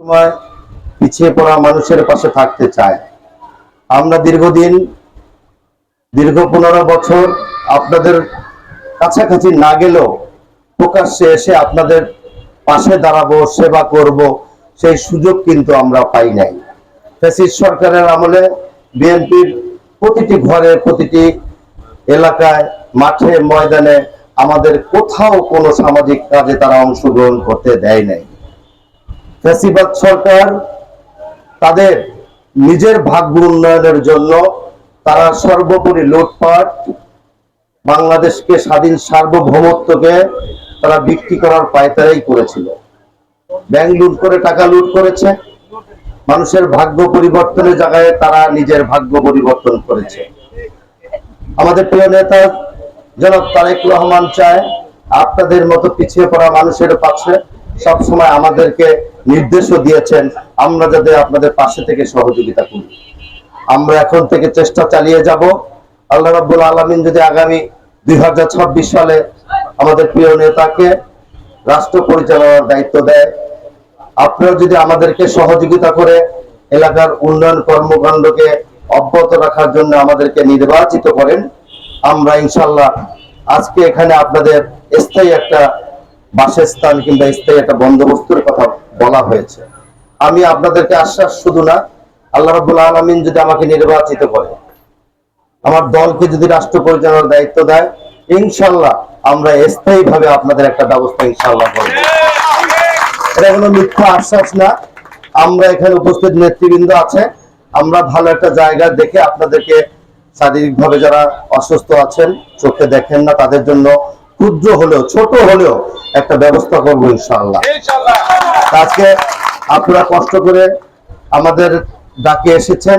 সময় পিছিয়ে পড়া মানুষের পাশে থাকতে চায়। আমরা দীর্ঘদিন, দীর্ঘ পনেরো বছর আপনাদের কাছাকাছি না গেলেও প্রকাশ্যে এসে আপনাদের পাশে দাঁড়াবো, সেবা করব, সেই সুযোগ কিন্তু আমরা পাই নাই। ফ্যাসিস্ট সরকারের আমলে বিএনপির প্রতিটি ঘরে, প্রতিটি এলাকায়, মাঠে, ময়দানে আমাদের কোথাও কোনো সামাজিক কাজে তারা অংশগ্রহণ করতে দেয় নাই। ফ্যাসিবাদ সরকার তাদের নিজের ভাগ্য উন্নয়নের জন্য তারা সর্বোপরি লুটপাট, বাংলাদেশকে স্বাধীন সার্বভৌমত্বকে তারা বিক্রি করার পায়তারাই করেছিল। ব্যাংক লুট করে, টাকা লুট করেছে। মানুষের ভাগ্য পরিবর্তনের জায়গায় তারা নিজের ভাগ্য পরিবর্তন করেছে। আমাদের প্রিয় নেতা জনাব তারেক রহমান চায়, আপনাদের মতো পিছিয়ে পড়া মানুষের পাশে সবসময় আমাদেরকে নির্দেশও দিয়েছেন, আমরা যাতে আপনাদের পাশে থেকে সহযোগিতা করি। আমরা এখন থেকে চেষ্টা চালিয়ে যাব। আল্লাহ রাব্বুল আলমিন যদি আগামী দুই সালে আমাদের প্রিয় নেতাকে রাষ্ট্র পরিচালনার দায়িত্ব দেয় আপনারা যদি আমাদেরকে সহযোগিতা করে এলাকার উন্নয়ন কর্মকাণ্ডকে অব্যাহত রাখার জন্য আমাদেরকে নির্বাচিত করেন, আমরা ইনশাল্লাহ আজকে এখানে আপনাদের স্থায়ী একটা বাসস্থান কিংবা স্থায়ী একটা বন্দোবস্তের কথা বলা হয়েছে। আমি আপনাদেরকে আশ্বাস শুধু না, আল্লাহ রাব্বুল আলমিন যদি আমাকে নির্বাচিত করে, আমার দলকে যদি রাষ্ট্র পরিচালনার দায়িত্ব দেয় ইনশাল্লাহ আমরা স্থায়ী ভাবে আপনাদের একটা ব্যবস্থা ইনশাল্লাহ করব। এটা কোনো মিথ্যা আশ্বাস না। আমরা এখানে উপস্থিত নেতৃবৃন্দ আছে। আমরা ভালো একটা জায়গা দেখে আপনাদেরকে শারীরিকভাবে যারা অসুস্থ আছেন, চোখে দেখেন না, তাদের জন্য ক্ষুদ্র হলেও ছোট হলেও একটা ব্যবস্থা করব ইনশাআল্লাহ। আজকে আপনারা কষ্ট করে আমাদের ডাকে এসেছেন।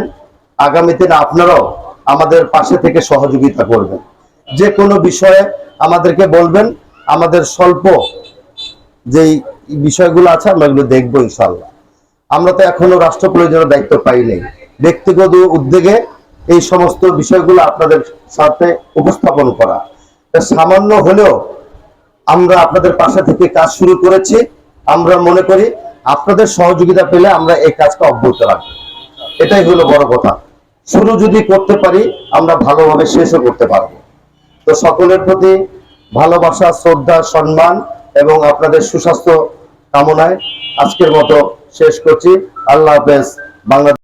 আগামী দিনে আপনারাও আমাদের পাশে থেকে সহযোগিতা করবেন। যে কোনো বিষয়ে আমাদেরকে বলবেন। আমাদের স্বল্প যেই বিষয়গুলো আছে আমরা এগুলো দেখব ইনশাল্লাহ আমরা তো এখনও রাষ্ট্র প্রয়োজনের দায়িত্ব পাই নাই। ব্যক্তিগত উদ্যোগে এই সমস্ত বিষয়গুলো আপনাদের সাথে উপস্থাপন করা। সামান্য হলেও আমরা আপনাদের পাশে থেকে কাজ শুরু করেছি। আমরা মনে করি আপনাদের সহযোগিতা পেলে আমরা এই কাজটা অব্যাহত রাখব। এটাই হলো বড় কথা। শুরু যদি করতে পারি, আমরা ভালোভাবে শেষও করতে পারব। তো সকলের প্রতি ভালোবাসা, শ্রদ্ধা, সম্মান এবং আপনাদের সুস্বাস্থ্য কামনায় আজকের মতো শেষ করছি। আল্লাহ হাফেজ। বাংলাদেশ